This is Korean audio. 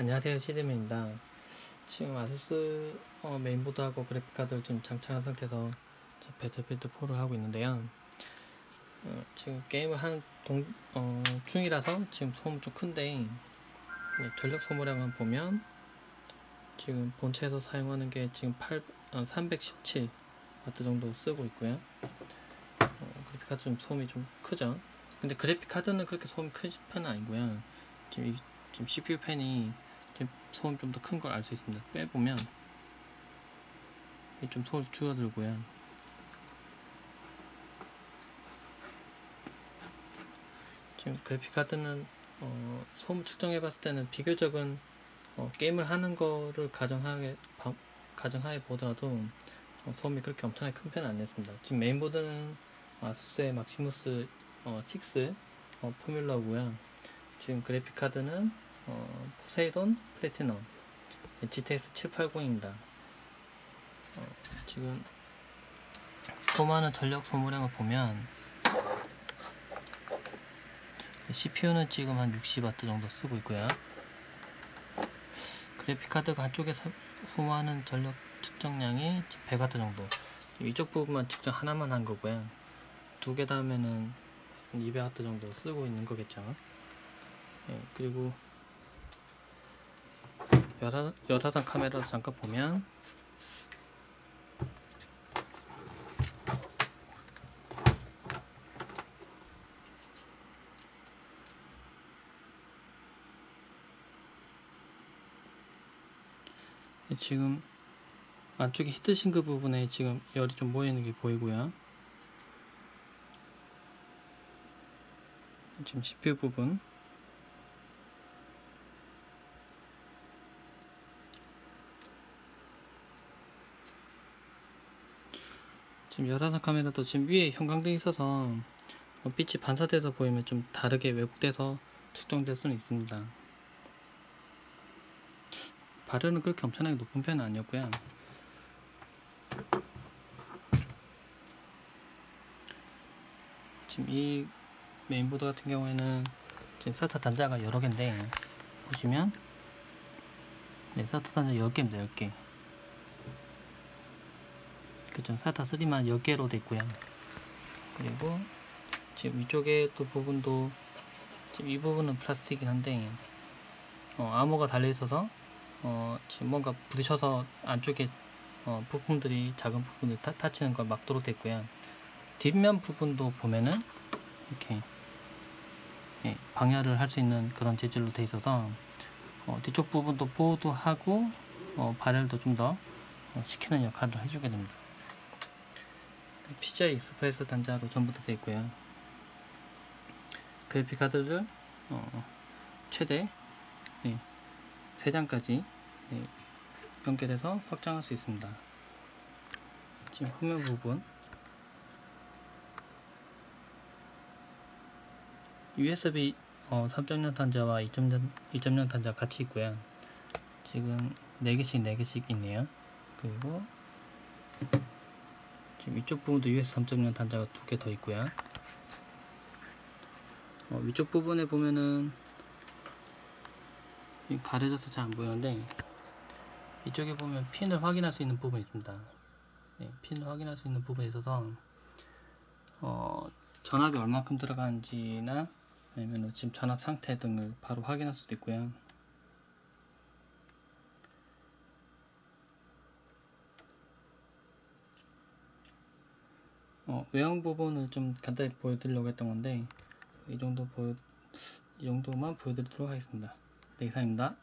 안녕하세요 시드맨입니다. 지금 아수스 어, 메인보드하고 그래픽카드를 지금 장착한 상태에서 저 배틀필드 4를 하고 있는데요. 어, 지금 게임을 하는 동, 어, 중이라서 지금 소음 좀 큰데 네, 전력 소모량을 보면 지금 본체에서 사용하는 게 지금 8, 어, 317W 정도 쓰고 있고요. 어, 그래픽카드 좀 소음이 좀 크죠. 근데 그래픽카드는 그렇게 소음이 큰 편은 아니고요. 지금 이 지금 CPU 팬이 지금 소음 좀 더 큰 걸 알 수 있습니다. 빼보면 이좀 소리 줄어들고요. 지금 그래픽 카드는 어, 소음 측정해봤을 때는 비교적은 어, 게임을 하는 거를 가정하에 바- 가정하에 보더라도 어, 소음이 그렇게 엄청나게 큰 편은 아니었습니다. 지금 메인보드는 아수스의 막시무스 어, 6 어, 포뮬러고요. 지금 그래픽 카드는 어, 포세이돈 플래티넘 GTX 780입니다. 어, 지금 소모하는 전력 소모량을 보면 CPU는 지금 한 60W 정도 쓰고 있고요. 그래픽 카드가 한쪽에 서- 소모하는 전력 측정량이 100W 정도. 이쪽 부분만 측정 하나만 한 거고요. 두 개 다음에는 200W 정도 쓰고 있는 거겠죠. 예, 그리고 열화, 열화상 카메라로 잠깐 보면 예, 지금 안쪽에 히트싱크 부분에 지금 열이 좀 모이는 게 보이고요. 지금 CPU 부분 지금 열화상 카메라도 지금 위에 형광등이 있어서 어, 빛이 반사돼서 보이면 좀 다르게 왜곡돼서 측정될 수는 있습니다. 발열은 그렇게 엄청나게 높은 편은 아니었고요. 지금 이 메인보드 같은 경우에는 지금 SATA 단자가 여러 개인데 보시면 네, SATA 단자 10개입니다. 10개. 그죠? SATA 3만 10개로 돼 있고요. 그리고 지금 위쪽에 또 부분도 지금 이 부분은 플라스틱이긴 한데 어, 암호가 달려 있어서 어, 지금 뭔가 부딪혀서 안쪽에 어, 부품들이 작은 부분을 타, 다치는 걸 막도록 돼 있고요. 뒷면 부분도 보면은 이렇게 예, 방열을 할 수 있는 그런 재질로 돼 있어서 어, 뒤쪽 부분도 보호도 하고 어, 발열도 좀더 어, 시키는 역할을 해주게 됩니다. PCI 익스프레스 단자로 전부 다 되어 있고요. 그래픽 카드를 어, 최대 네, 3장까지 네, 연결해서 확장할 수 있습니다. 지금 후면 부분 USB 어, 3.0 단자와 2.0, 2.0 단자 같이 있고요. 지금 4개씩 4개씩 있네요. 그리고 지금 이쪽 부분도 USB 3.0 단자가 두 개 더 있고요. 어, 위쪽 부분에 보면은 이 가려져서 잘 안 보이는데 이쪽에 보면 핀을 확인할 수 있는 부분이 있습니다. 네, 핀을 확인할 수 있는 부분이 있어서 어, 전압이 얼마큼 들어가는지나 아니면 지금 전압 상태 등을 바로 확인할 수도 있고요. 어, 외형 부분을 좀 간단히 보여드리려고 했던 건데 이 정도 보여 이 정도만 보여드리도록 하겠습니다. 네, 이상입니다.